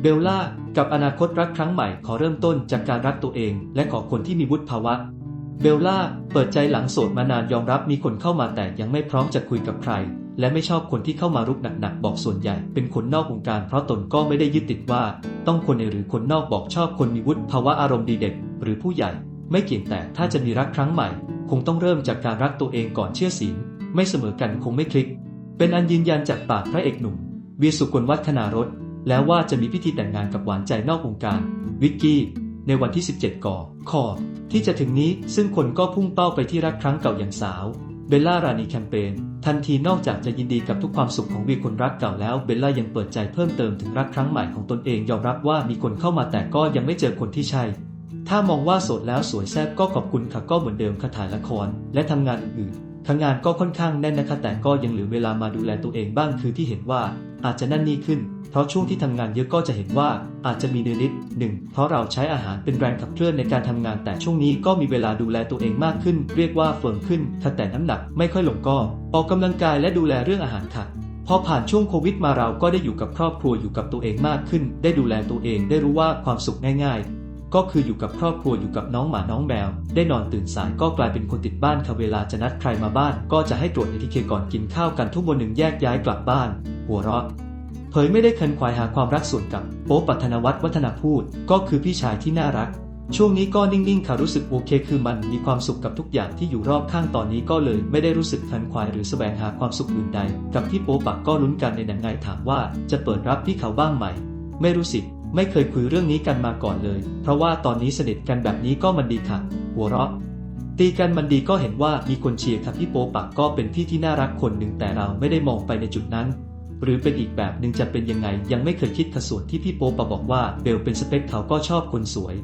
เบลล่ากับอนาคตรักครั้งใหม่ขอเริ่มต้นจากการรักตัวเอง และขอคนที่มีวุฒิภาวะ เบลล่าเปิดใจหลังโสดมานานยอมรับมีคนเข้ามาแต่ยังไม่พร้อมจะคุยกับใคร และไม่ชอบคนที่เข้ามารุกหนักๆบอกส่วนใหญ่เป็นคนนอกวงการเพราะตนก็ไม่ได้ยึดติดว่า ต้องคนในหรือคนนอกบอกชอบคนมีวุฒิภาวะอารมณ์ดีเด็กหรือผู้ใหญ่ ไม่เกี่ยงแต่ถ้าจะมีรักครั้งใหม่ คงต้องเริ่มจากการรักตัวเองก่อนเชื่อศีลไม่เสมอกันคงไม่คลิก เป็นอันยืนยันจากปากพระเอกหนุ่มเวียสุกลวัฒนารส แล้วว่าจะมีพิธีแต่งงานกับหวานใจนอกวงการ วิกกี้ในวันที่ 17ก่อคอที่จะถึงนี้ซึ่งคนก็พุ่งเป้าไปที่รักครั้งเก่าอย่างสาว เบลล่ารานีแคมเปญทันทีนอกจากจะยินดีกับทุกความสุขของวีคนรักเก่าแล้วเบลล่ายังเปิดใจเพิ่มเติมถึงรักครั้งใหม่ของตนเองยอมรับว่ามีคนเข้ามาแต่ก็ยังไม่เจอคนที่ใช่ ถ้ามองว่าโสดแล้วสวยแซ่บก็ขอบคุณค่ะก็เหมือนเดิมค่ะถ่ายละคร และทำงานอื่นๆทางงานก็ค่อนข้างแน่นนะคะแต่ก็ยังเหลือเวลามาดูแลตัวเองบ้างคือที่เห็นว่าอาจจะนั่นนี่ขึ้น เพราะช่วงที่ทำงานเยอะก็จะเห็นว่าอาจจะมีเดือนนิดหนึ่งเพราะเราใช้อาหารเป็นแรงขับเคลื่อนในการทำงาน แต่ช่วงนี้ก็มีเวลาดูแลตัวเองมากขึ้น เรียกว่าเฟิร์มขึ้นค่ะแต่น้ำหนักไม่ค่อยลงก็ออกกำลังกายและดูแลเรื่องอาหารค่ะพอผ่านช่วงโควิดมาเราก็ได้อยู่กับครอบครัวอยู่กับตัวเองมากขึ้น ได้ดูแลตัวเองได้รู้ว่าความสุขง่ายๆ ก็คืออยู่กับครอบครัวอยู่กับน้องหมาน้องแมว ได้นอนตื่นสายก็กลายเป็นคนติดบ้านค่ะเวลาจะนัดใครมาบ้าน ก็จะให้ตรวจเอทีเคก่อนกินข้าวกันทุกวันหนึ่งแยกย้ายกลับบ้าน หัวเราะ เผยไม่ได้คันควายหาความรักส่วนกับโป๊ปปัทนวัฒน์วัฒนาพูด ก็คือพี่ชายที่น่ารัก ช่วงนี้ก็นิ่งๆค่ะรู้สึกโอเค คือมันมีความสุขกับทุกอย่างที่อยู่รอบข้างตอนนี้ก็เลย ไม่ได้รู้สึกคันควายหรือแสวงหาความสุขอื่นใด กับที่โป๊ปักก็ลุ้นกันในหนังไงถามว่าจะเปิดรับพี่เขาบ้างไหม ไม่รู้สิไม่เคยคุยเรื่องนี้กันมาก่อนเลย เพราะว่าตอนนี้สนิทกันแบบนี้ก็มันดีค่ะ หัวเราะตีกันมันดีก็เห็นว่ามีคนเชียร์ครับพี่โป๊ปักก็เป็นพี่ที่น่ารักคนหนึ่งแต่เราไม่ได้มองไปในจุดนั้น หรือเป็นอีกแบบหนึ่งจะเป็นยังไง ยังไม่เคยคิดค่ะส่วนที่พี่โป๊ปะบอกว่าเบลเป็นสเปคเขาก็ชอบคนสวย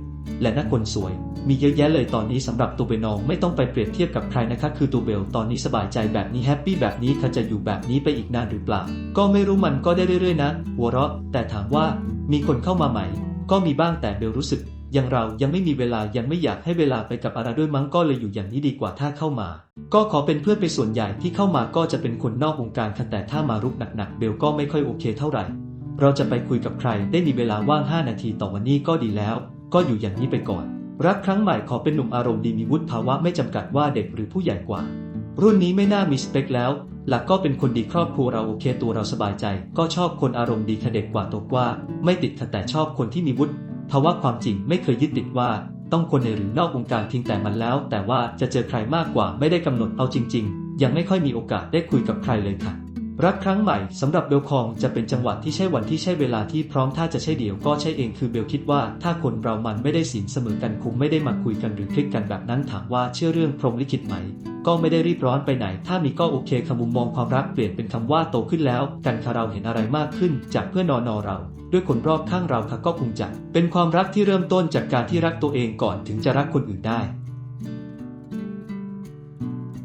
และน่าคนสวย มีเยอะแยะเลยตอนนี้สำหรับตัวเบลน้องไม่ต้องไปเปรียบเทียบกับใครนะคะคือตัวเบลตอนนี้สบายใจแบบนี้แฮปปี้แบบนี้เขาจะอยู่แบบนี้ไปอีกนานหรือเปล่า ก็ไม่รู้มันก็ได้เรื่อยๆนะหัวเราะ แต่ถามว่ามีคนเข้ามาใหม่ ก็มีบ้างแต่เบลรู้สึก อย่างเรายังไม่มีเวลายังไม่อยากให้เวลาไปกับอะไรด้วยมั้งก็เลยอยู่อย่างนี้ดีกว่าถ้าเข้ามา ก็ขอเป็นเพื่อนไปส่วนใหญ่ที่เข้ามาก็จะเป็นคนนอกวงการค่ะแต่ถ้ามารุกหนักๆเบลก็ไม่ค่อยโอเคเท่าไหร่ เราจะไปคุยกับใครได้มีเวลาว่าง 5 นาทีต่อวันนี้ก็ดีแล้ว ก็อยู่อย่างนี้ไปก่อน รักครั้งใหม่ขอเป็นหนุ่มอารมณ์ดีมีวุฒิภาวะไม่จำกัดว่าเด็กหรือผู้ใหญ่กว่า รุ่นนี้ไม่น่ามีสเปคแล้ว หลักก็เป็นคนดีครอบครัวเราโอเคตัวเราสบายใจ ก็ชอบคนอารมณ์ดีค่ะเด็กกว่าโตกว่า ไม่ติดค่ะแต่ชอบคนที่มีวุฒิ ภาวะความจริงไม่เคยยึดติดว่าต้องคนในหรือนอกวงการเพียงแต่มันแล้ว แต่ว่าจะเจอใครมากกว่าไม่ได้กำหนดเอาจริง ๆ ยังไม่ค่อยมีโอกาสได้คุยกับใครเลยค่ะ รักครั้งใหม่สำหรับเบลคองจะเป็นจังหวะที่ใช่วันที่ใช่เวลาที่พร้อมถ้าจะใช่เดี่ยวก็ใช่เองคือเบลคิดว่าถ้าคนเรามันไม่ได้สินเสมอกันคงไม่ได้มาคุยกันหรือคลิกกันแบบนั้นถามว่าเชื่อเรื่องพรหมลิขิตไหม ก็ไม่ได้รีบร้อนไปไหน ถ้ามีก็โอเคคำมุมมองความรักเปลี่ยนเป็นคำว่าโตขึ้นแล้ว กันค่ะเราเห็นอะไรมากขึ้น จากเพื่อนอนอเราด้วยคนรอบข้างเราค่ะก็คงจะเป็นความรักที่เริ่มต้นจากการที่รักตัวเองก่อนถึงจะรักคนอื่นได้